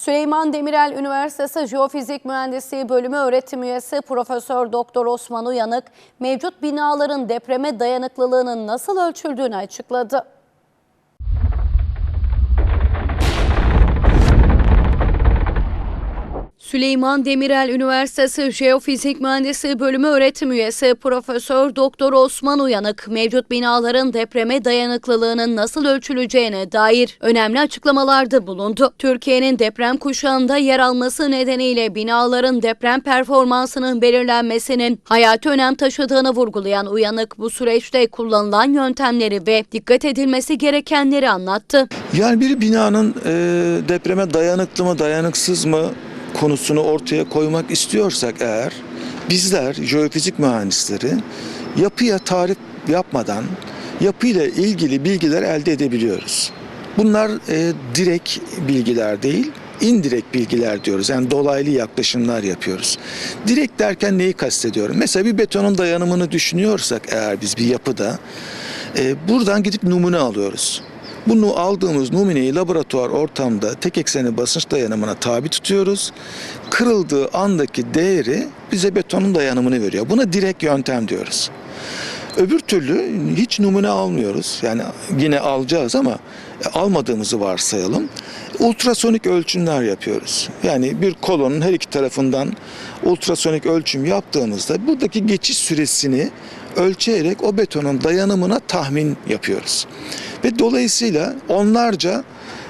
Süleyman Demirel Üniversitesi Jeofizik Mühendisliği Bölümü öğretim üyesi Profesör Doktor Osman Uyanık mevcut binaların depreme dayanıklılığının nasıl ölçüldüğünü açıkladı. Süleyman Demirel Üniversitesi Jeofizik Mühendisliği Bölümü öğretim üyesi Profesör Doktor Osman Uyanık mevcut binaların depreme dayanıklılığının nasıl ölçüleceğine dair önemli açıklamalarda bulundu. Türkiye'nin deprem kuşağında yer alması nedeniyle binaların deprem performansının belirlenmesinin hayati önem taşıdığını vurgulayan Uyanık bu süreçte kullanılan yöntemleri ve dikkat edilmesi gerekenleri anlattı. Yani bir binanın e, depreme dayanıklı mı dayanıksız mı konusunu ortaya koymak istiyorsak eğer bizler jeofizik mühendisleri yapıya tarif yapmadan yapıyla ilgili bilgiler elde edebiliyoruz. Bunlar e, direkt bilgiler değil, indirekt bilgiler diyoruz. Yani dolaylı yaklaşımlar yapıyoruz. Direkt derken neyi kastediyorum? Mesela bir betonun dayanımını düşünüyorsak eğer biz bir yapıda e, buradan gidip numune alıyoruz. Bunu aldığımız numuneyi laboratuvar ortamda tek ekseni basınç dayanımına tabi tutuyoruz. Kırıldığı andaki değeri bize betonun dayanımını veriyor. Buna direkt yöntem diyoruz. Öbür türlü hiç numune almıyoruz. Yani yine alacağız ama almadığımızı varsayalım. Ultrasonik ölçümler yapıyoruz. Yani bir kolonun her iki tarafından ultrasonik ölçüm yaptığımızda buradaki geçiş süresini ölçerek o betonun dayanımına tahmin yapıyoruz. Ve dolayısıyla onlarca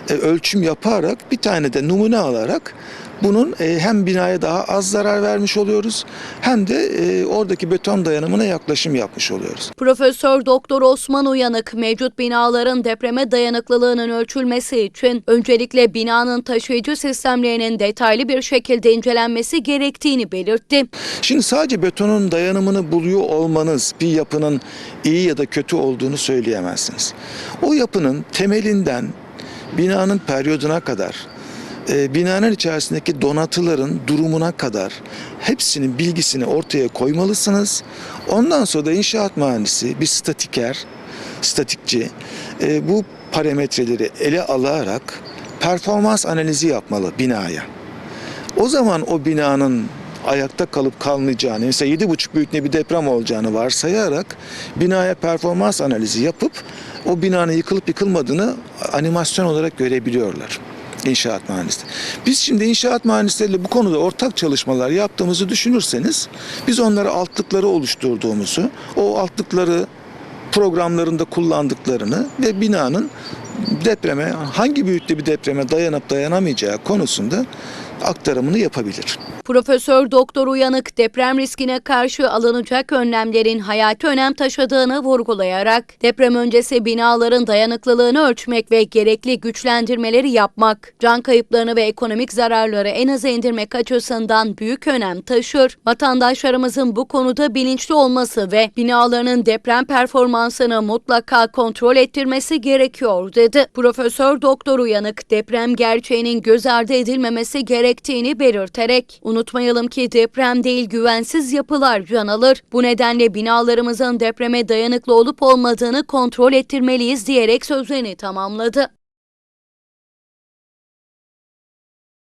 e, ölçüm yaparak bir tane de numune alarak bunun e, hem binaya daha az zarar vermiş oluyoruz hem de e, oradaki beton dayanımına yaklaşım yapmış oluyoruz. Profesör Doktor Osman Uyanık mevcut binaların depreme dayanıklılığının ölçülmesi için öncelikle binanın taşıyıcı sistemlerinin detaylı bir şekilde incelenmesi gerektiğini belirtti. Şimdi sadece betonun dayanımını buluyor olmanız bir yapının iyi ya da kötü olduğunu söyleyemezsiniz. O yapının temelinden binanın periyoduna kadar e, binanın içerisindeki donatıların durumuna kadar hepsinin bilgisini ortaya koymalısınız. Ondan sonra da inşaat mühendisi, bir statiker, statikçi e, bu parametreleri ele alarak performans analizi yapmalı binaya. O zaman o binanın ayakta kalıp kalmayacağını, mesela 7,5 büyüklüğünde bir deprem olacağını varsayarak binaya performans analizi yapıp o binanın yıkılıp yıkılmadığını animasyon olarak görebiliyorlar inşaat mühendisleri. Biz şimdi inşaat mühendisleriyle bu konuda ortak çalışmalar yaptığımızı düşünürseniz biz onlara altlıkları oluşturduğumuzu, o altlıkları programlarında kullandıklarını ve binanın depreme hangi büyüklükte bir depreme dayanıp dayanamayacağı konusunda aktarımını yapabilir. Profesör Doktor Uyanık deprem riskine karşı alınacak önlemlerin hayati önem taşıdığını vurgulayarak deprem öncesi binaların dayanıklılığını ölçmek ve gerekli güçlendirmeleri yapmak, can kayıplarını ve ekonomik zararları en aza indirmek açısından büyük önem taşır. Vatandaşlarımızın bu konuda bilinçli olması ve binalarının deprem performansını mutlaka kontrol ettirmesi gerekiyor dedi. Profesör Doktor Uyanık deprem gerçeğinin göz ardı edilmemesi gerektiğini belirterek unutmayalım ki deprem değil güvensiz yapılar can alır. Bu nedenle binalarımızın depreme dayanıklı olup olmadığını kontrol ettirmeliyiz diyerek sözlerini tamamladı.